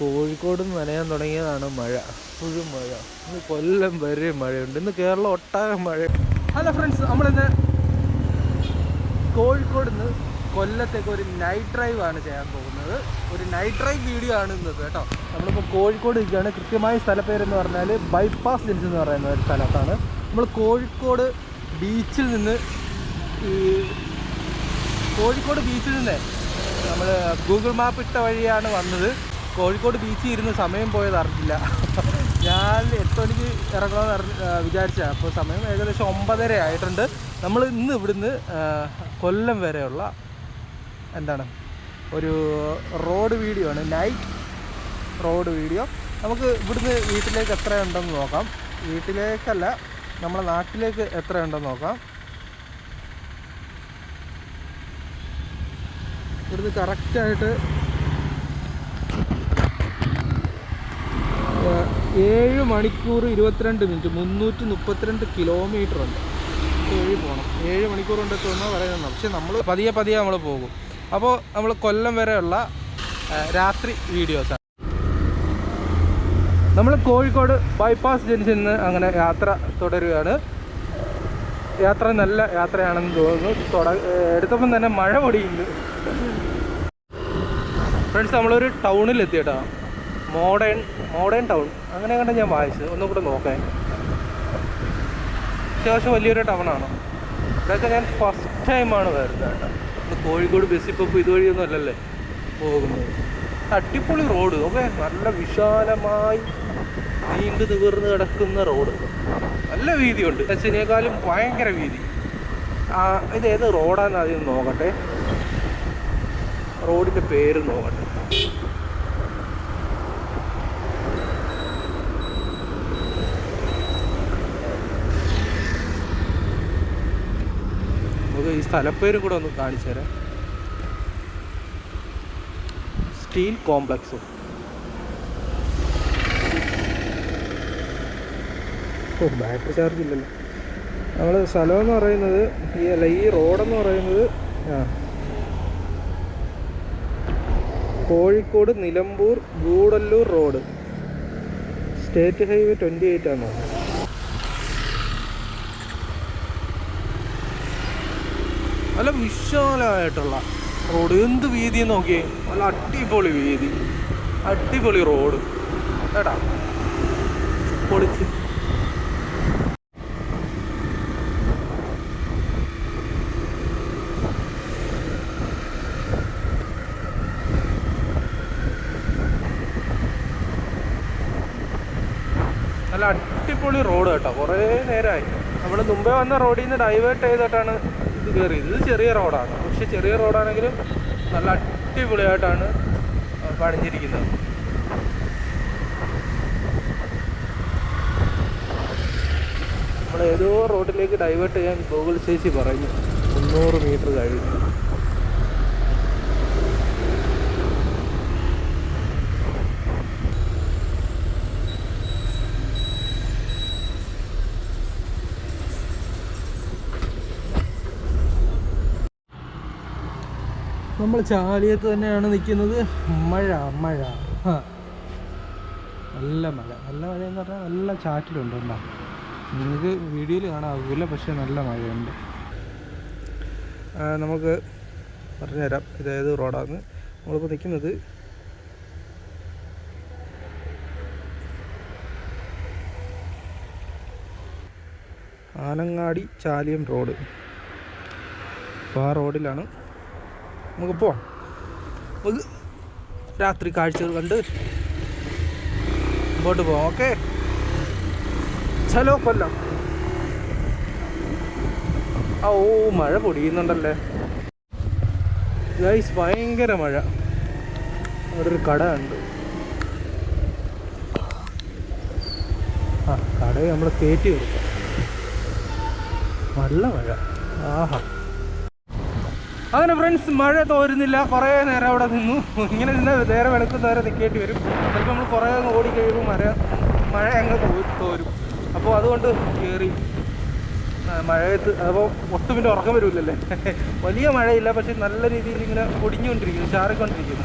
കോഴിക്കോട് നനയാൻ തുടങ്ങിയതാണ് മഴ. ഫുഴും മഴ. ഇന്ന് കൊല്ലം വരെ മഴയുണ്ട്. ഇന്ന് കേരളം ഒട്ടാകെ മഴ. ഹലോ ഫ്രണ്ട്സ് നമ്മളിന്ന് കോഴിക്കോട് നിന്ന് കൊല്ലത്തേക്ക് ഒരു നൈറ്റ് ഡ്രൈവ് ആണ് ചെയ്യാൻ പോകുന്നത്. ഒരു നൈറ്റ് ഡ്രൈവ് വീഡിയോ ആണ് ഇന്നത് കേട്ടോ. നമ്മളിപ്പോൾ കോഴിക്കോട് നിൽക്കുകയാണ് കൃത്യമായ സ്ഥലപ്പേരെന്ന് പറഞ്ഞാൽ ബൈപ്പാസ് ജംഗ്ഷൻ എന്ന് പറയുന്ന ഒരു സ്ഥലത്താണ്. നമ്മൾ കോഴിക്കോട് ബീച്ചിൽ നിന്ന് ഈ കോഴിക്കോട് ബീച്ചിൽ നിന്ന് നമ്മൾ ഗൂഗിൾ മാപ്പ് ഇട്ട വഴിയാണ് വന്നത്. കോഴിക്കോട് ബീച്ചിൽ ഇരുന്ന് സമയം പോയത് അറിഞ്ഞില്ല. ഞാൻ എട്ട് മണിക്ക് ഇറങ്ങണമെന്ന് അറിഞ്ഞ് വിചാരിച്ച. അപ്പോൾ സമയം ഏകദേശം ഒമ്പതര ആയിട്ടുണ്ട്. നമ്മൾ ഇന്ന് ഇവിടുന്ന് കൊല്ലം വരെയുള്ള എന്താണ് ഒരു റോഡ് വീഡിയോ ആണ്. Night road video. നമുക്ക് ഇവിടുന്ന് വീട്ടിലേക്ക് എത്രയുണ്ടെന്ന് നോക്കാം. വീട്ടിലേക്കല്ല നമ്മളെ നാട്ടിലേക്ക് എത്രയുണ്ടെന്ന് നോക്കാം. ഇവിടുന്ന് കറക്റ്റായിട്ട് ഏഴ് മണിക്കൂർ ഇരുപത്തിരണ്ട് മിനിറ്റ് മുന്നൂറ്റി മുപ്പത്തിരണ്ട് കിലോമീറ്റർ ഉണ്ട്. ഏഴ് പോകണം ഏഴ് മണിക്കൂർ കൊണ്ട് എത്തുമെന്നാണ് പറയുന്നത് പക്ഷെ നമ്മൾ പതിയെ പതിയെ നമ്മൾ പോകും. അപ്പോൾ നമ്മൾ കൊല്ലം വരെയുള്ള രാത്രി വീഡിയോസാണ് നമ്മൾ കോഴിക്കോട് ബൈപ്പാസ് ജംഗ്ഷനിൽ നിന്ന് അങ്ങനെ യാത്ര തുടരുകയാണ്. യാത്ര നല്ല യാത്രയാണെന്ന് തോന്നുന്നു. തുട എടുത്തപ്പം തന്നെ മഴ പൊടിയുണ്ട്. ഫ്രണ്ട്സ് നമ്മളൊരു ടൗണിൽ എത്തിയിട്ടാ മോഡേൺ മോഡേൺ ടൗൺ. അങ്ങനെ കണ്ട ഞാൻ വായിച്ചത്. ഒന്നും കൂടെ നോക്കേ. അത്യാവശ്യം വലിയൊരു ടൗണാണ്. ഇതൊക്കെ ഞാൻ ഫസ്റ്റ് ടൈമാണ് വരുന്നത് കേട്ടോ. കോഴിക്കോട് ബസ് ഇപ്പോൾ ഇതുവഴിയൊന്നും അല്ലല്ലേ പോകുന്നത്. അടിപൊളി റോഡ്. ഓക്കെ? നല്ല വിശാലമായി നീണ്ടു നിവർന്ന് കിടക്കുന്ന റോഡ്. നല്ല വീതിയുണ്ട്. ബസ്സിനേക്കാളും ഭയങ്കര വീതി. ഇത് ഏത് റോഡാണെന്ന് ആദ്യം നോക്കട്ടെ. റോഡിന്റെ പേര് നോക്കട്ടെ. നമുക്ക് ഈ സ്ഥലപ്പേരും കൂടെ ഒന്ന് കാണിച്ചു തരാം. സ്റ്റീൽ കോംപ്ലക്സ് ഓ ബാറ്ററി ചാർജ് ഇല്ലല്ലോ. നമ്മൾ സ്ഥലം എന്ന് പറയുന്നത് ഈ അല്ല ഈ റോഡെന്ന് പറയുന്നത് ആ. Kozhikode Nilambur Gudalur road state highway twenty eight ആണോ? നല്ല വിശാലമായിട്ടുള്ള റോഡ്. എന്ത് വീതി നോക്കിയേ? നല്ല അടിപൊളി വീതി. അടിപൊളി റോഡ്. കേട്ടാ പൊളിച്ച്. നല്ല അടിപൊളി റോഡ് കേട്ടോ. കുറേ നേരമായി. നമ്മൾ മുമ്പേ വന്ന റോഡിൽ നിന്ന് ഡൈവേർട്ട് ചെയ്തിട്ടാണ് കയറിയത് ഇത് ചെറിയ റോഡാണ്. പക്ഷെ ചെറിയ റോഡാണെങ്കിലും നല്ല അടിപൊളിയായിട്ടാണ് പണിഞ്ഞിരിക്കുന്നത്. നമ്മൾ ഏതോ റോഡിലേക്ക് ഡൈവേർട്ട് ചെയ്യാൻ ഗൂഗിൾ ചേച്ചി പറഞ്ഞു മുന്നൂറ് മീറ്റർ കഴിഞ്ഞു. നമ്മൾ ചാലിയത്ത് തന്നെയാണ് നിൽക്കുന്നത്. മഴ മഴ. നല്ല മഴ. നല്ല മഴ എന്ന് പറഞ്ഞാൽ നല്ല ചാറ്റിലുണ്ട് കേട്ടോ നിങ്ങൾക്ക് വീഡിയോയിൽ കാണാവില്ല പക്ഷേ നല്ല മഴയുണ്ട്. നമുക്ക് പറഞ്ഞുതരാം. തരാം ഏത് റോഡാണ്. നമ്മളിപ്പോൾ നിൽക്കുന്നത് ആനങ്ങാടി ചാലിയം റോഡ്. അപ്പോൾ ആ റോഡിലാണ് നമുക്ക് പോവാം. നമുക്ക് രാത്രി കാഴ്ചകൾ കണ്ട് മുമ്പോട്ട് പോവാം ഓക്കെ? ചലോ കൊല്ലം. ഓ മഴ പൊടിയുന്നുണ്ടല്ലേ? ഗൈസ് ഭയങ്കര മഴ. അവിടെ ഒരു കട ഉണ്ട് ആ കടയെ നമ്മൾ കയറ്റി കൊടുക്കാം നല്ല മഴ. ആഹാ. അങ്ങനെ ഫ്രണ്ട്സ് മഴ തോരുന്നില്ല. കുറേ നേരം അവിടെ നിന്നു. ഇങ്ങനെ നിന്ന് നേരെ വെളുക്കുന്നവരെ നിൽക്കേണ്ടി വരും. ചിലപ്പോൾ നമ്മൾ കുറേ ഓടി കഴിയുമ്പോൾ മഴ മഴ അങ്ങ് തോരും. അപ്പോൾ അതുകൊണ്ട് കയറി മഴയത്ത് അപ്പോൾ ഒട്ടും പിന്നെ ഉറക്കം വരില്ലല്ലേ? വലിയ മഴയില്ല പക്ഷെ നല്ല രീതിയിൽ ഇങ്ങനെ ഒടിഞ്ഞുകൊണ്ടിരിക്കുന്നു ചാറിക്കൊണ്ടിരിക്കുന്നു.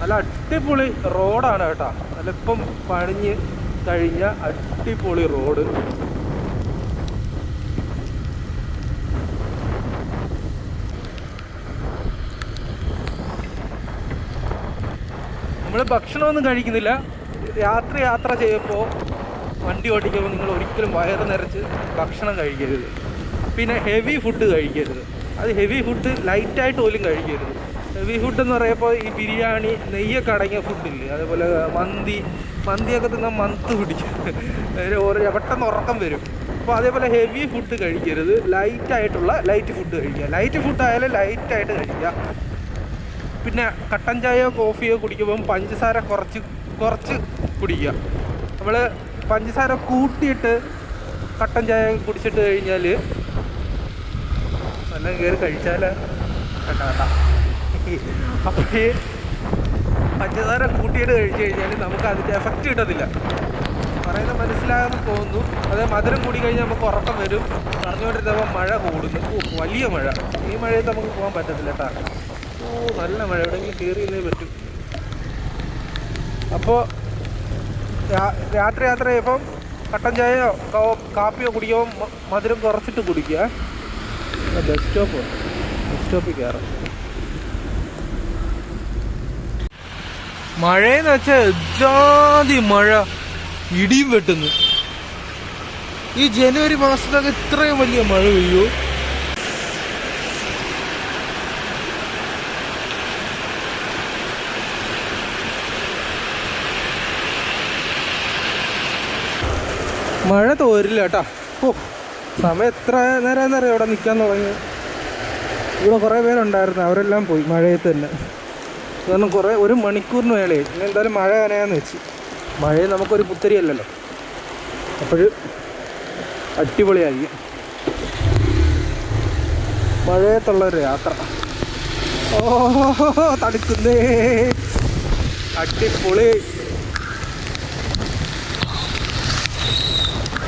നല്ല അടിപൊളി റോഡാണ് കേട്ടോ. നല്ല ഇപ്പം പണിഞ്ഞ് കഴിഞ്ഞ അടിപൊളി റോഡ്. നമ്മൾ ഭക്ഷണമൊന്നും കഴിക്കുന്നില്ല. രാത്രി യാത്ര ചെയ്യുമ്പോൾ വണ്ടി ഓടിക്കുമ്പോൾ നിങ്ങൾ ഒരിക്കലും വയറ് നിറച്ച് ഭക്ഷണം കഴിക്കരുത്. പിന്നെ ഹെവി ഫുഡ് കഴിക്കരുത്. അത് ഹെവി ഫുഡ് ലൈറ്റായിട്ട് പോലും കഴിക്കരുത്. ഹെവി ഫുഡ് എന്ന് പറയുമ്പോൾ ഈ ബിരിയാണി നെയ്യൊക്കെ അടങ്ങിയ ഫുഡില്ലേ അതേപോലെ മന്തി മന്തിയൊക്കെ തിന്നാൽ മന്ത് പിടിക്കും. ഒരു പെട്ടെന്ന് ഉറക്കം വരും. അപ്പോൾ അതേപോലെ ഹെവി ഫുഡ് കഴിക്കരുത്. ലൈറ്റായിട്ടുള്ള ലൈറ്റ് ഫുഡ് കഴിക്കുക. ലൈറ്റ് ഫുഡ് ആയാലും ലൈറ്റായിട്ട് കഴിക്കുക. പിന്നെ കട്ടൻ ചായയോ കോഫിയോ കുടിക്കുമ്പം പഞ്ചസാര കുറച്ച് കുറച്ച് കുടിക്കുക. നമ്മൾ പഞ്ചസാര കൂട്ടിയിട്ട് കട്ടൻ ചായ കുടിച്ചിട്ട് കഴിഞ്ഞാൽ നല്ല കയറി കഴിച്ചാൽ കണ്ട അപ്പോൾ ഈ പഞ്ചസാര കൂട്ടിയിട്ട് കഴിച്ചു കഴിഞ്ഞാൽ നമുക്ക് അതിന്റെ എഫക്റ്റ് കിട്ടത്തില്ല. പറയുന്നത് മനസ്സിലാകുമെന്ന് തോന്നുന്നു. അതേ മധുരം കൂടി കഴിഞ്ഞാൽ നമുക്ക് ഉറക്കം വരും. പറഞ്ഞുകൊണ്ടിരുന്നപ്പോൾ മഴ കൂടുന്നു. വലിയ മഴ. ഈ മഴയിൽ നമുക്ക് പോകാൻ പറ്റത്തില്ല കേട്ടോ. നല്ല മഴ. എവിടെയെങ്കിലും കയറിയില്ലേ പറ്റും. അപ്പോൾ രാത്രി യാത്ര ചെയ്യുമ്പം കട്ടൻ ചായയോ കാപ്പിയോ കുടിക്കുമ്പോൾ മധുരം കുറച്ചിട്ട് കുടിക്കുക. ബസ് സ്റ്റോപ്പ് ബസ് സ്റ്റോപ്പിൽ കയറാം. മഴയെന്ന് വെച്ചാൽ ജാതി മഴ. ഇടിയും വെട്ടുന്നു. ഈ ജനുവരി മാസത്തൊക്കെ ഇത്രയും വലിയ മഴ പെയ്യോ? മഴ തോരില്ല കേട്ടാ. ഓ സമയം എത്ര നേരം അറിയാം ഇവിടെ നിൽക്കാൻ തുടങ്ങി. ഇവിടെ കുറേ പേരുണ്ടായിരുന്നു അവരെല്ലാം പോയി മഴയത്ത് തന്നെ. കാരണം കുറേ ഒരു മണിക്കൂറിന് മേലെ. ഇനി എന്തായാലും മഴ നനയാന്ന് വെച്ച്. മഴയും നമുക്കൊരു പുത്തരിയല്ലല്ലോ. അപ്പോൾ അടിപൊളിയായിരിക്കും മഴയത്തുള്ള ഒരു യാത്ര. ഓ തടുക്കുന്നേ അടിപൊളി.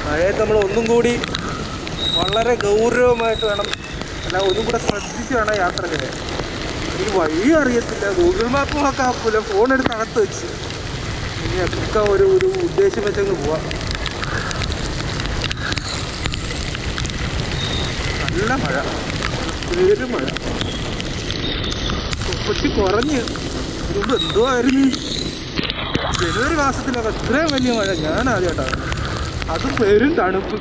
മഴയത്ത് നമ്മൾ ഒന്നും കൂടി വളരെ ഗൗരവമായിട്ട് വേണം അല്ല ഒന്നും കൂടെ ശ്രദ്ധിച്ച് വേണം യാത്ര ചെയ്യാൻ എനിക്ക് വഴി അറിയത്തില്ല. ഗൂഗിൾ മാപ്പ് ഫോൺ എടുത്ത് അകത്ത് വെച്ച്. ഇനി ഒക്കെ ഒരു ഒരു ഉദ്ദേശം വെച്ചങ്ങ് പോവാം. നല്ല മഴ. പേര് മഴ. കൊച്ചി കുറഞ്ഞ്. ഇതുകൊണ്ട് എന്തോ ആയിരുന്നു. ജനുവരി മാസത്തിലൊക്കെ അത്രയും വലിയ മഴ. ഞാൻ ആദ്യമായിട്ടാണ്. അതും പേരും തണുപ്പ്.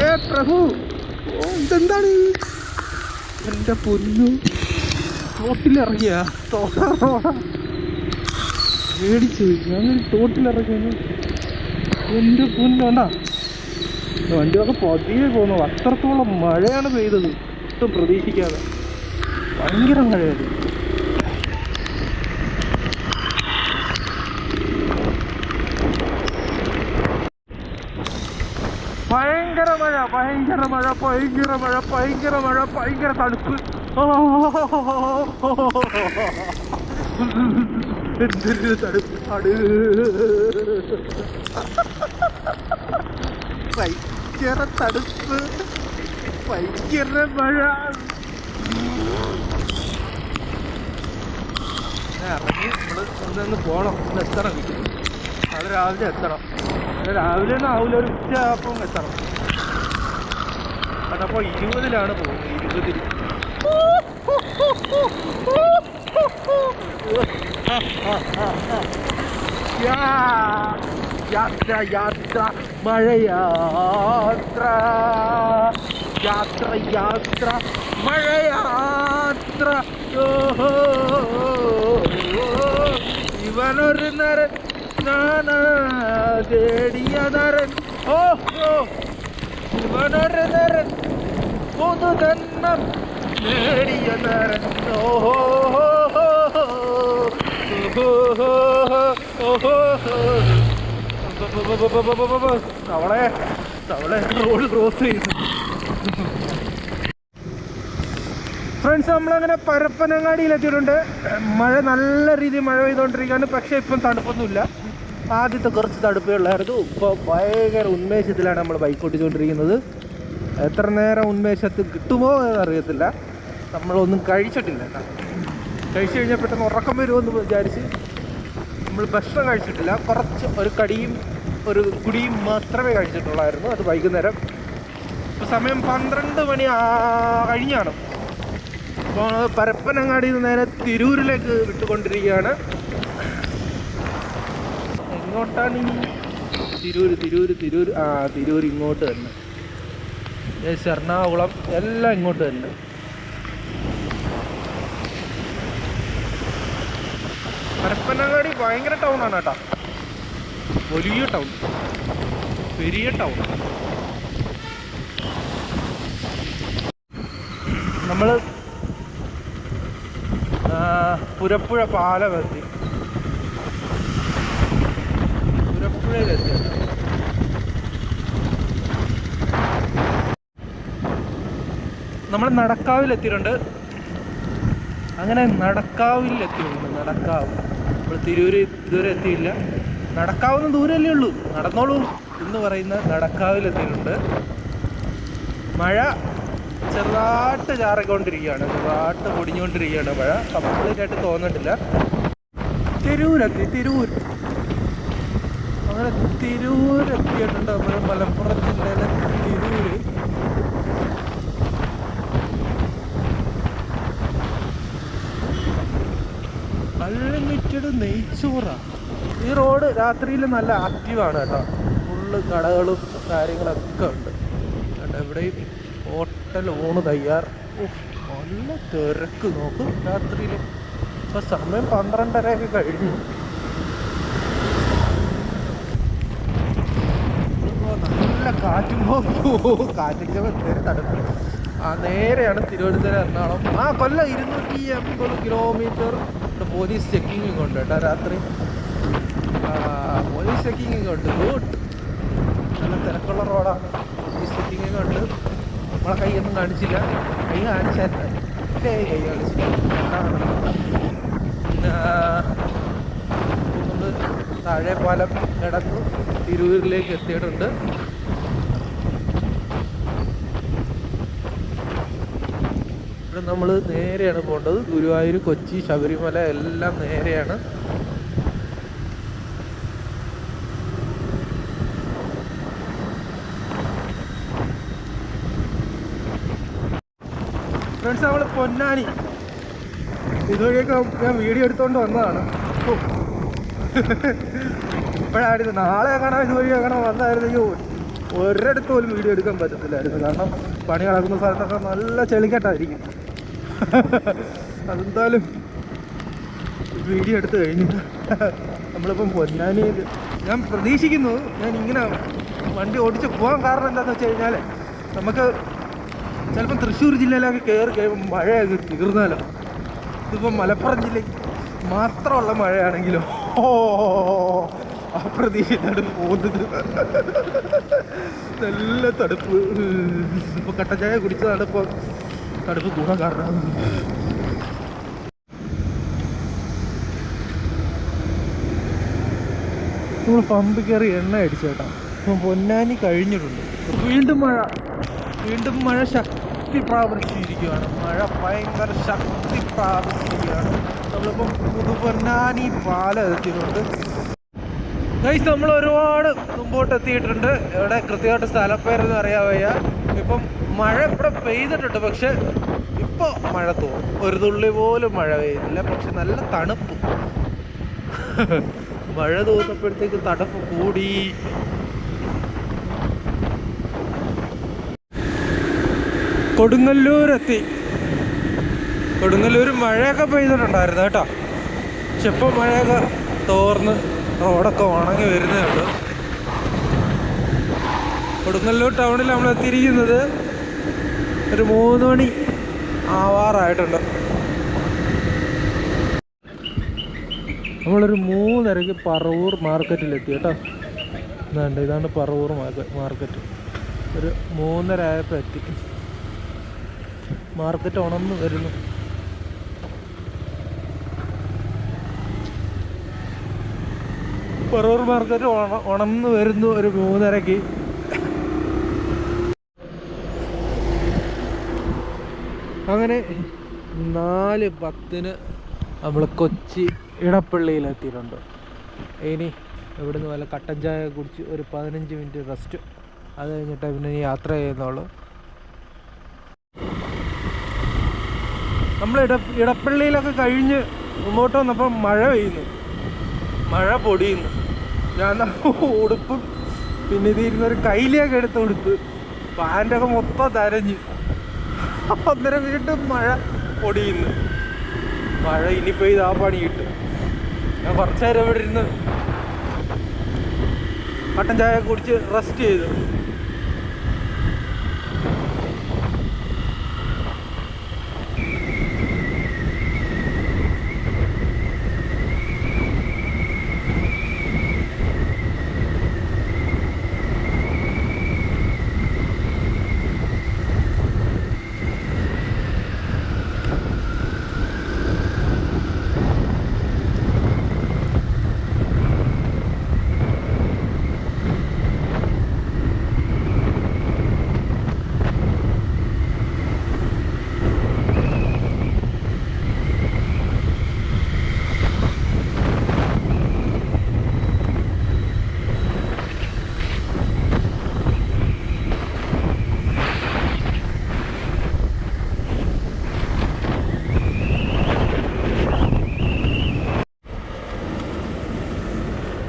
ഏ പ്രഭു. ഇതെന്താണ്? എന്റെ പൊന്നു. തോട്ടിലിറങ്ങിയ? മേടിച്ചു ഞാൻ തോട്ടിലിറങ്ങിയ എന്റെ പൊന്നുണ്ടാ വണ്ടിയൊക്കെ പതിയെ പോകുന്നു അത്രത്തോളം മഴയാണ് പെയ്തത്. ഒട്ടും പ്രതീക്ഷിക്കാതെ. ഭയങ്കര മഴയാണ് ഭയങ്കര മഴ ഭയങ്കര മഴ ഭയങ്കര മഴ ഭയങ്കര തണുപ്പ്. എന്തൊരു തണുപ്പാട് ഭയങ്കര തണുപ്പ്. ഭയങ്കര മഴ. ഇറങ്ങി നമ്മൾ നിന്ന് എത്തണം അത് രാവിലെ എത്തണം. രാവിലെ ആവില്ല ഒരു ഉച്ച അപ്പം എത്തണം. അതപ്പോൾ ഇരുപതിലാണ് പോകുന്നത് ഇരുപതിൽ യാത്ര യാത്ര മഴയാത്ര. യാത്ര യാത്ര മഴയാത്ര. ഇവനൊരു നരൻ ഞാൻ തേടിയ നരൻ. ഓഹോ. ഇവനൊരു നരൻ പുതുജന്മം നേടിയ നരൻ. ഓഹോ അവളെ അവളെ റോഡ് ക്രോസ് ചെയ്തു. ഫ്രണ്ട്സ് നമ്മളങ്ങനെ പരപ്പനങ്ങാടിയിൽ എത്തിയിട്ടുണ്ട് മഴ നല്ല രീതിയിൽ മഴ പെയ്തുകൊണ്ടിരിക്കുകയാണ്. പക്ഷേ ഇപ്പം തണുപ്പൊന്നുമില്ല. ആദ്യത്തെ കുറച്ച് തടുപ്പേ ഉള്ളായിരുന്നു. ഇപ്പോൾ ഭയങ്കര ഉന്മേഷത്തിലാണ് നമ്മൾ ബൈക്ക് ഓടിച്ചുകൊണ്ടിരിക്കുന്നത് എത്ര നേരം ഉന്മേഷത്തിൽ കിട്ടുമോ എന്നറിയത്തില്ല. നമ്മളൊന്നും കഴിച്ചിട്ടില്ല കഴിച്ചു കഴിഞ്ഞാൽ പെട്ടെന്ന് ഉറക്കം വരുമെന്ന് വിചാരിച്ച് നമ്മൾ ഭക്ഷണം കഴിച്ചിട്ടില്ല. കുറച്ച് ഒരു കടിയും ഒരു കുടിയും മാത്രമേ കഴിച്ചിട്ടുള്ളായിരുന്നു. അത് വൈകുന്നേരം. ഇപ്പോൾ സമയം പന്ത്രണ്ട് മണി കഴിഞ്ഞാണ്. അപ്പോൾ പരപ്പനങ്ങാടി നിന്ന് നേരെ തിരൂരിലേക്ക് വിട്ടുകൊണ്ടിരിക്കുകയാണ്. എങ്ങോട്ടാണ് ഇനി? തിരൂർ തിരൂർ തിരൂർ ആ തിരൂർ ഇങ്ങോട്ട് തന്നെ. എറണാകുളം എല്ലാം ഇങ്ങോട്ട് തന്നെ. പരപ്പനങ്ങാടി ഭയങ്കര ടൗൺ ആണ് കേട്ടോ. വലിയ ടൗൺ പെരിയ ടൗൺ നമ്മൾ പുരപ്പുഴ പാലം എത്തി. പുരപ്പുഴയിലെത്തി നമ്മൾ നടക്കാവിലെത്തിയിട്ടുണ്ട്. അങ്ങനെ നടക്കാവിലെത്തിയിട്ടുണ്ട്. നടക്കാവ്. നമ്മൾ തിരൂര് ഇതുവരെ എത്തിയില്ല. നടക്കാവുന്ന ദൂരല്ലേ ഉള്ളൂ. നടന്നോളൂ എന്ന് പറയുന്ന നടക്കാവിലെത്തിയിട്ടുണ്ട്. മഴ ചെറുതായിട്ട് ചാറിക്കൊണ്ടിരിക്കുകയാണ്. ചെറുതായിട്ട് പൊടിഞ്ഞുകൊണ്ടിരിക്കുകയാണ് മഴ. കംപ്ലീറ്റ് ആയിട്ട് തോന്നിട്ടില്ല. തിരൂരെത്തി തിരൂർ. അങ്ങനെ തിരൂരെത്തിയിട്ടുണ്ട്. നമ്മുടെ മലപ്പുറം ജില്ലയിലെ തിരൂര്. അൺലിമിറ്റഡ് നെയ്ച്ചോറാണ് ഈ റോഡ് രാത്രിയിൽ നല്ല ആക്റ്റീവാണ് കേട്ടോ. ഫുള്ള് കടകളും കാര്യങ്ങളൊക്കെ ഉണ്ട്. കേട്ടോ എവിടെയും ഹോട്ടൽ ഓണ് തയ്യാർ. നല്ല തിരക്ക്. നോക്കും രാത്രിയിൽ ഇപ്പം സമയം പന്ത്രണ്ടരയൊക്കെ കഴിഞ്ഞു ഇപ്പൊ നല്ല കാറ്റും പോകും കാറ്റൊക്കെ നേരെ തടുപ്പ് ആ നേരെയാണ് തിരുവനന്തപുരം എറണാകുളം. ആ കൊല്ലം ഇരുന്നൂറ്റി അമ്പത് കിലോമീറ്റർ പോലീസ് ചെക്കിങ് ഉണ്ട് കേട്ടോ രാത്രി. പോലീസ് ചെക്കിങ് ഉണ്ട്. ഗുഡ് നല്ല തിരക്കുള്ള റോഡാണ് പോലീസ് ചെക്കിങ് കൊണ്ട് നമ്മളെ കൈയൊന്നും കാണിച്ചില്ല. കൈ കാണിച്ചാൽ കൈ കാണിച്ചില്ല. പിന്നെ താഴെ പാലം കിടന്നു തിരൂരിലേക്ക് എത്തിയിട്ടുണ്ട്. ഇവിടെ നമ്മൾ നേരെയാണ് പോകേണ്ടത്. ഗുരുവായൂർ കൊച്ചി ശബരിമല എല്ലാം നേരെയാണ്. ഫ്രണ്ട്സ് നമ്മൾ പൊന്നാനി. ഇതുവഴിയൊക്കെ ഞാൻ വീഡിയോ എടുത്തുകൊണ്ട് വന്നതാണ്. ഇപ്പോഴായിരുന്നു നാളെ കാണാൻ ഇതുവഴി കാണാൻ വന്നായിരുന്നെങ്കിൽ ഒരിടത്ത് പോലും വീഡിയോ എടുക്കാൻ പറ്റത്തില്ലായിരുന്നു. കാരണം പണി നടക്കുന്ന സ്ഥലത്തൊക്കെ നല്ല ചെളിക്കെട്ടായിരിക്കും. അതെന്തായാലും വീഡിയോ എടുത്ത് കഴിഞ്ഞിട്ട് നമ്മളിപ്പം പൊന്നാനി ഞാൻ പ്രതീക്ഷിക്കുന്നു ഞാൻ ഇങ്ങനെ വണ്ടി ഓടിച്ച് പോകാൻ കാരണം എന്താണെന്ന് വെച്ച് കഴിഞ്ഞാൽ നമുക്ക് ചിലപ്പം തൃശ്ശൂർ ജില്ലയിലൊക്കെ കയറി കഴിയുമ്പോൾ മഴയൊക്കെ തീർന്നാലോ? ഇതിപ്പോൾ മലപ്പുറം ജില്ലയ്ക്ക് മാത്രമുള്ള മഴയാണെങ്കിലോ? ഓ പോകുന്നത്. നല്ല തടുപ്പ് ഇപ്പോൾ കട്ടച്ചായ കുടിച്ചതാണ് ഇപ്പോൾ തടുപ്പ് ഗുണം കാരണം. നമ്മൾ പമ്പ് കയറി എണ്ണ അടിച്ചേട്ടാ. പൊന്നാനി കഴിഞ്ഞിട്ടുണ്ട്. വീണ്ടും മഴ. വീണ്ടും മഴ ശക്തി പ്രാപിച്ചിരിക്കുകയാണ്. മഴ ഭയങ്കര ശക്തി പ്രാപിച്ചിരിക്കുകയാണ്. നമ്മളിപ്പം പുതുപൊന്നാനി പാല എത്തിയിട്ടുണ്ട്. ഗൈസ് നമ്മൾ ഒരുപാട് മുമ്പോട്ട് എത്തിയിട്ടുണ്ട് ഇവിടെ കൃത്യമായിട്ട് സ്ഥലപ്പേരൊന്നും അറിയാൻ വയ്യ. ഇപ്പം മഴ ഇവിടെ പെയ്തിട്ടുണ്ട് പക്ഷെ ഇപ്പോൾ മഴ തോന്നും. ഒരു തുള്ളി പോലും മഴ പെയ്യുന്നില്ല പക്ഷെ നല്ല തണുപ്പ്. മഴ തോന്നപ്പോഴത്തേക്ക് തണുപ്പ് കൂടി. കൊടുങ്ങല്ലൂർ എത്തി കൊടുങ്ങല്ലൂർ മഴയൊക്കെ പെയ്തിട്ടുണ്ടായിരുന്നു കേട്ടോ. പക്ഷെ ഇപ്പോൾ മഴയൊക്കെ തോർന്ന് റോഡൊക്കെ ഉണങ്ങി വരുന്നേ ഉള്ളൂ. കൊടുങ്ങല്ലൂർ ടൗണിൽ നമ്മൾ എത്തിയിരിക്കുന്നത് ഒരു മൂന്ന് മണി ആവാറായിട്ടുണ്ട്. നമ്മളൊരു മൂന്നരക്ക് പറവൂർ മാർക്കറ്റിലെത്തി കേട്ടോ. ഇതാണ്ട് ഇതാണ് പറവൂർ മാർക്ക- മാർക്കറ്റ്. ഒരു മൂന്നര ആയപ്പോൾ എത്തി. മാർക്കറ്റ് ഉണന്ന് വരുന്നു. പറവൂർ മാർക്കറ്റ് ഉണ- ഉണന്ന് വരുന്നു ഒരു മൂന്നരക്ക് അങ്ങനെ നാല് പത്തിന് നമ്മൾ കൊച്ചി ഇടപ്പള്ളിയിൽ എത്തിയിട്ടുണ്ട് ഇനി ഇവിടുന്ന് വല്ല കട്ടൻ ചായ കുടിച്ച് ഒരു പതിനഞ്ച് മിനിറ്റ് റെസ്റ്റ് അത് കഴിഞ്ഞിട്ട് പിന്നെ യാത്ര ചെയ്യുന്നുള്ളൂ. നമ്മൾ ഇട ഇടപ്പള്ളിയിലൊക്കെ കഴിഞ്ഞ് മുമ്പോട്ട് വന്നപ്പോൾ മഴ പെയ്യുന്നു. മഴ പൊടിയുന്നു. ഞാൻ ഉടുപ്പും പിന്നെ ഇതിരുന്നൊരു കൈലിയൊക്കെ എടുത്ത് ഉടുത്ത് പാന്റൊക്കെ മൊത്തം തരഞ്ഞ്. അന്നേരം വീണ്ടും മഴ. പൊടിയുന്നു. മഴ ഇനി പെയ്ത് ആ പണി കിട്ടും ഞാൻ കുറച്ചു നേരം ഇവിടെ ഇരുന്ന് കട്ടൻ ചായ കുടിച്ച് റെസ്റ്റ് ചെയ്തു.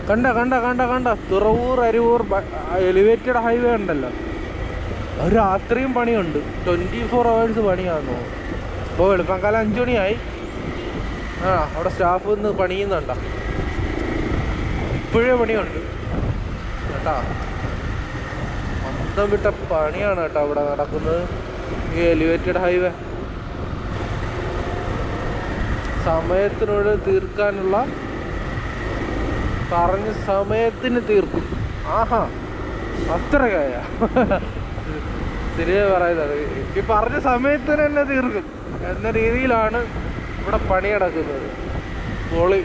കണ്ട കണ്ട കണ്ട കണ്ട. തുറവൂർ അരിവൂർ എലിവേറ്റഡ് ഹൈവേ ഉണ്ടല്ലോ. രാത്രിയും പണിയുണ്ട്. ട്വന്റി ഫോർ അവേഴ്സ് പണിയാണെന്ന് തോന്നുന്നു. ഇപ്പോൾ വെളുപ്പംകാലം മണിയായി. ആ അവിടെ സ്റ്റാഫ് ഇന്ന് പണിയുന്നുണ്ട? ഇപ്പോഴേ പണിയുണ്ട്. കേട്ടാ? മൊത്തം വിട്ട പണിയാണ് കേട്ടോ അവിടെ നടക്കുന്നത്. ഈ എലിവേറ്റഡ് ഹൈവേ സമയത്തിനോട് തീർക്കാനുള്ള പറഞ്ഞ സമയത്തിന് തീർക്കും. ആഹാ അത്ര കായ ശരിയാ പറയുന്നത് ഈ പറഞ്ഞ സമയത്തിന് തന്നെ തീർക്കും. എന്ന രീതിയിലാണ് ഇവിടെ പണി നടക്കുന്നത്. പൊളി.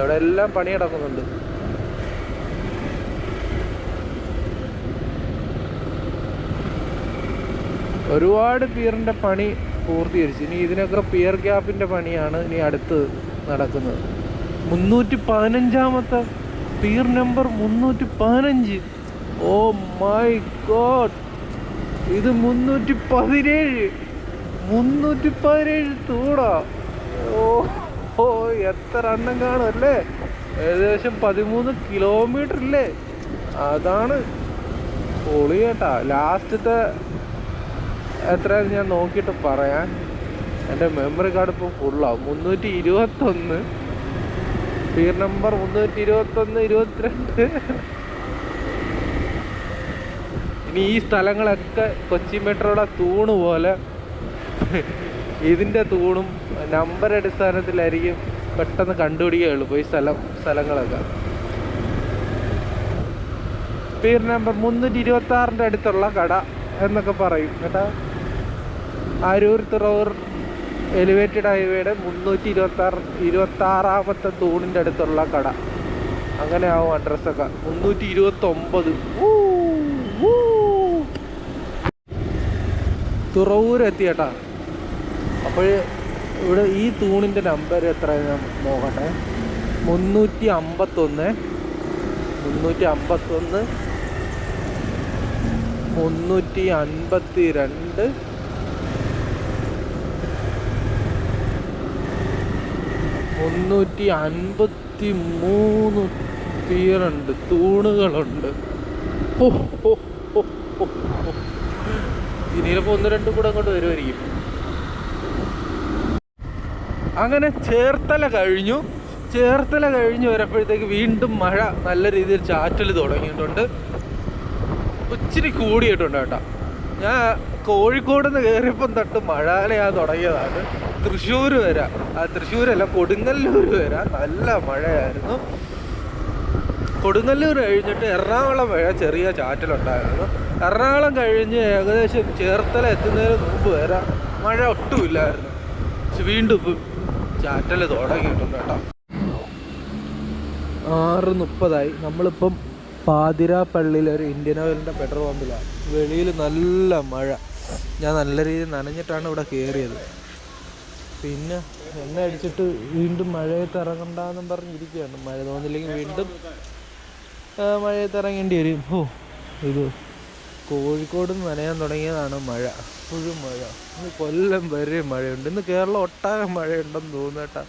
ഇവിടെ എല്ലാം പണി നടക്കുന്നുണ്ട്. ഒരുപാട് പിയറിന്റെ പണി പൂർത്തീകരിച്ചു. ഇനി ഇതിനൊക്കെ പിയർ ഗ്യാപ്പിന്റെ പണിയാണ് ഇനി അടുത്ത് നടക്കുന്നത്. മുന്നൂറ്റി പതിനഞ്ചാമത്തെ പിയർ നമ്പർ മുന്നൂറ്റി പതിനഞ്ച് ഓ മൈ ഗോഡ്! ഇത് മുന്നൂറ്റി പതിനേഴ് മുന്നൂറ്റി പതിനേഴ് തൂടാ ഓ ഓ എത്ര എണ്ണം കാണും അല്ലേ ഏകദേശം പതിമൂന്ന് കിലോമീറ്റർ ഇല്ലേ? അതാണ് പൊളി ലാസ്റ്റത്തെ എത്രയാണെന്ന് ഞാൻ നോക്കിയിട്ട് പറയാൻ. എന്റെ മെമ്മറി കാർഡ് ഇപ്പോൾ ഫുള്ളാവും മുന്നൂറ്റി ഇരുപത്തൊന്ന് പീർ നമ്പർ മുന്നൂറ്റി ഇരുപത്തൊന്ന് ഇരുപത്തിരണ്ട്. ഇനി ഈ സ്ഥലങ്ങളൊക്കെ കൊച്ചി മെട്രോയുടെ തൂണ് പോലെ. ഇതിന്റെ തൂണും നമ്പർ അടിസ്ഥാനത്തിലായിരിക്കും പെട്ടെന്ന് കണ്ടുപിടിക്കുകയുള്ളൂ ഈ സ്ഥലം സ്ഥലങ്ങളൊക്കെ. പീർ നമ്പർ മുന്നൂറ്റി ഇരുപത്തി ആറിന്റെ അടുത്തുള്ള കട എന്നൊക്കെ പറയും. കേട്ടാ? അരൂർ തുറവൂർ എലിവേറ്റഡ് ഹൈവേയുടെ മുന്നൂറ്റി ഇരുപത്തി ആറ് ഇരുപത്തി ആറാമത്തെ തൂണിന്റെ അടുത്തുള്ള കട. അങ്ങനെ ആവും അഡ്രസ്സൊക്കെ മുന്നൂറ്റി ഇരുപത്തി ഒമ്പത് തുറവൂർ എത്തിയേട്ടാ. അപ്പോൾ ഇവിടെ ഈ തൂണിന്റെ നമ്പർ എത്ര നോക്കട്ടെ. മുന്നൂറ്റി അമ്പത്തൊന്ന് മുന്നൂറ്റി അമ്പത്തൊന്ന് മുന്നൂറ്റി അൻപത്തി രണ്ട് മുന്നൂറ്റി അൻപത്തി മൂന്ന് തീറുണ്ട് തൂണുകളുണ്ട്. ഇനിയിപ്പോൾ ഒന്ന് രണ്ടും കൂടെ അങ്ങോട്ട് വരുമായിരിക്കും അങ്ങനെ ചേർത്തല കഴിഞ്ഞു. ചേർത്തല കഴിഞ്ഞു വരപ്പോഴത്തേക്ക് വീണ്ടും മഴ നല്ല രീതിയിൽ ചാറ്റൽ തുടങ്ങിയിട്ടുണ്ട്. ഇച്ചിരി കൂടിയിട്ടുണ്ട് കേട്ടോ. ഞാൻ കോഴിക്കോട് നിന്ന് കയറിയപ്പം തൊട്ട് മഴാലയാ തുടങ്ങിയതാണ്. തൃശ്ശൂർ വരെ. ആ തൃശ്ശൂരല്ല കൊടുങ്ങല്ലൂർ വരെ. നല്ല മഴയായിരുന്നു. കൊടുങ്ങല്ലൂർ കഴിഞ്ഞിട്ട് എറണാകുളം വരെ ചെറിയ ചാറ്റലുണ്ടായിരുന്നു. എറണാകുളം കഴിഞ്ഞ് ഏകദേശം ചേർത്തല എത്തുന്നതിന് മുമ്പ് വരെ മഴ ഒട്ടുമില്ലായിരുന്നു പക്ഷെ വീണ്ടും ചാറ്റൽ തുടങ്ങിയിട്ടുണ്ട് കേട്ടോ. ആറ് മുപ്പതായി. നമ്മളിപ്പം പാതിരാപ്പള്ളിയിലെ ഒരു ഇന്ത്യൻ ഓയിലിന്റെ പെട്രോൾ പമ്പിലാണ്. വെളിയിൽ നല്ല മഴ. ഞാൻ നല്ല രീതിയിൽ നനഞ്ഞിട്ടാണ് ഇവിടെ കയറിയത്. പിന്നെ എണ്ണ അടിച്ചിട്ട് വീണ്ടും മഴയത്ത് ഇറങ്ങണ്ടെന്നും പറഞ്ഞിരിക്കുകയാണ്. മഴ തോന്നില്ലെങ്കിൽ വീണ്ടും മഴയത്ത് ഇറങ്ങേണ്ടി വരും. ഓ ഇത് കോഴിക്കോട് നനയാൻ തുടങ്ങിയതാണ് മഴ. ഇപ്പോഴും മഴ. കൊല്ലം വരെ മഴയുണ്ട്. ഇന്ന് കേരളം ഒട്ടാകെ മഴയുണ്ടെന്ന് തോന്നുന്നു കേട്ടാ.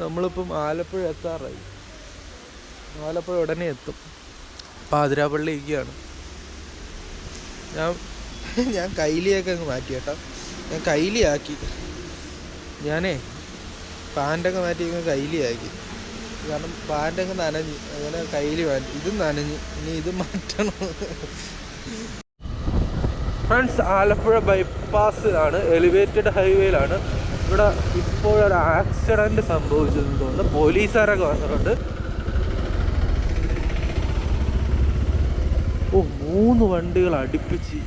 നമ്മളിപ്പം ആലപ്പുഴ എത്താറായി. ആലപ്പുഴ ഉടനെ എത്തും. പാതിരാപ്പള്ളി ഇരിക്കുകയാണ്. ഞാൻ ഞാൻ കൈലിയൊക്കെ അങ്ങ് മാറ്റി കേട്ടോ. ഞാൻ കൈലിയാക്കി ഞാനേ പാന്റൊക്കെ മാറ്റി കയ്യിലാക്കി കാരണം പാന്റൊക്കെ നനഞ്ഞ് അങ്ങനെ കയ്യിൽ മാറ്റി. ഇതും നനഞ്ഞ് ഇനി ഇത് മാറ്റണം. ഫ്രണ്ട്സ് ആലപ്പുഴ ബൈപ്പാസ് ആണ് എലിവേറ്റഡ് ഹൈവേയിലാണ്. ഇവിടെ ഇപ്പോഴൊരു ആക്സിഡന്റ് സംഭവിച്ചതെന്ന് തോന്നുന്നു. പോലീസുകാരൊക്കെ വന്നിട്ടുണ്ട്. ഓ മൂന്ന് വണ്ടികൾ അടുപ്പിച്ച്.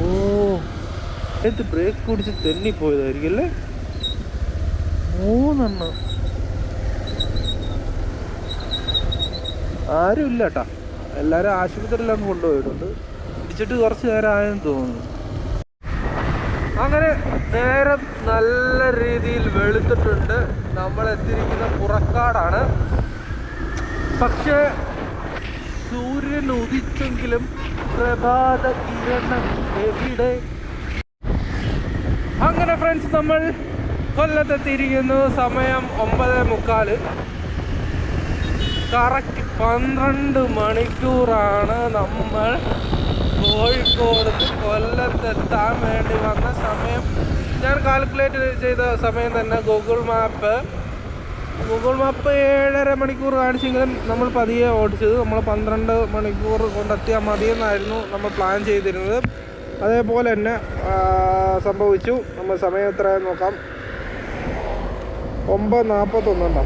ഓ. എന്ത് ബ്രേക്ക് പിടിച്ച് തെന്നിപ്പോയതായിരിക്കും അല്ലേ? മൂന്നെണ്ണം. ആരും ഇല്ല കേട്ടാ എല്ലാരും ആശുപത്രിയിലാണ് കൊണ്ടുപോയിട്ടുണ്ട്. ഇടിച്ചിട്ട് കുറച്ച് നേരം ആയെന്ന് തോന്നുന്നു. അങ്ങനെ നേരം നല്ല രീതിയിൽ വെളുത്തിട്ടുണ്ട്. നമ്മൾ എത്തിയിരിക്കുന്ന പുറക്കാടാണ്. പക്ഷേ സൂര്യൻ ഉദിച്ചെങ്കിലും പ്രഭാത കിരണം എവിടെ? അങ്ങനെ ഫ്രണ്ട്സ് നമ്മൾ കൊല്ലത്തെത്തിയിരിക്കുന്നു. സമയം ഒമ്പത് മുക്കാൽ കറക്റ്റ് പന്ത്രണ്ട് മണിക്കൂറാണ് നമ്മൾ കോഴിക്കോട് കൊല്ലത്തെത്താൻ വേണ്ടി വന്ന സമയം. ഞാൻ കാൽക്കുലേറ്റ് ചെയ്ത സമയം തന്നെ ഗൂഗിൾ മാപ്പ് ഗൂഗിൾ മാപ്പ് ഏഴര മണിക്കൂർ കാണിച്ചെങ്കിലും നമ്മൾ പതിയെ ഓടിച്ചത്. നമ്മൾ പന്ത്രണ്ട് മണിക്കൂർ കൊണ്ടെത്തിയാൽ മതിയെന്നായിരുന്നു നമ്മൾ പ്ലാൻ ചെയ്തിരുന്നത്. അതേപോലെ തന്നെ സംഭവിച്ചു. നമ്മൾ സമയം എത്രയെന്ന് നോക്കാം. ഒമ്പത് നാൽപ്പത്തൊന്നുണ്ടോ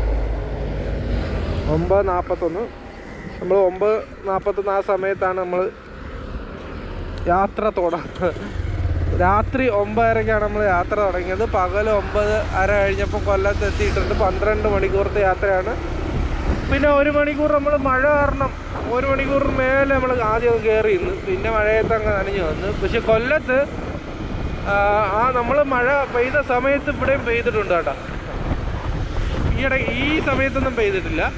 ഒമ്പത് നാൽപ്പത്തൊന്ന് നമ്മൾ ഒമ്പത് നാൽപ്പത്തൊന്ന് ആ സമയത്താണ് നമ്മൾ യാത്ര തുടങ്ങുന്നത്. രാത്രി ഒമ്പതരക്കാണ് നമ്മൾ യാത്ര തുടങ്ങിയത്. പകൽ ഒമ്പത് അര കഴിഞ്ഞപ്പോൾ കൊല്ലത്ത് എത്തിയിട്ടുണ്ട് പന്ത്രണ്ട് മണിക്കൂറത്തെ യാത്രയാണ്. പിന്നെ ഒരു മണിക്കൂർ നമ്മൾ മഴ കാരണം ഒരു മണിക്കൂർ മേലെ നമ്മൾ ആദ്യം കയറി ഇന്ന്. പിന്നെ മഴയത്ത് അങ്ങ് നനഞ്ഞു വന്നു. പക്ഷെ കൊല്ലത്ത് ആ, നമ്മൾ മഴ പെയ്ത സമയത്ത് ഇവിടെയും പെയ്തിട്ടുണ്ട് കേട്ടോ. ഈയിടെ ഈ സമയത്തൊന്നും പെയ്തിട്ടില്ല.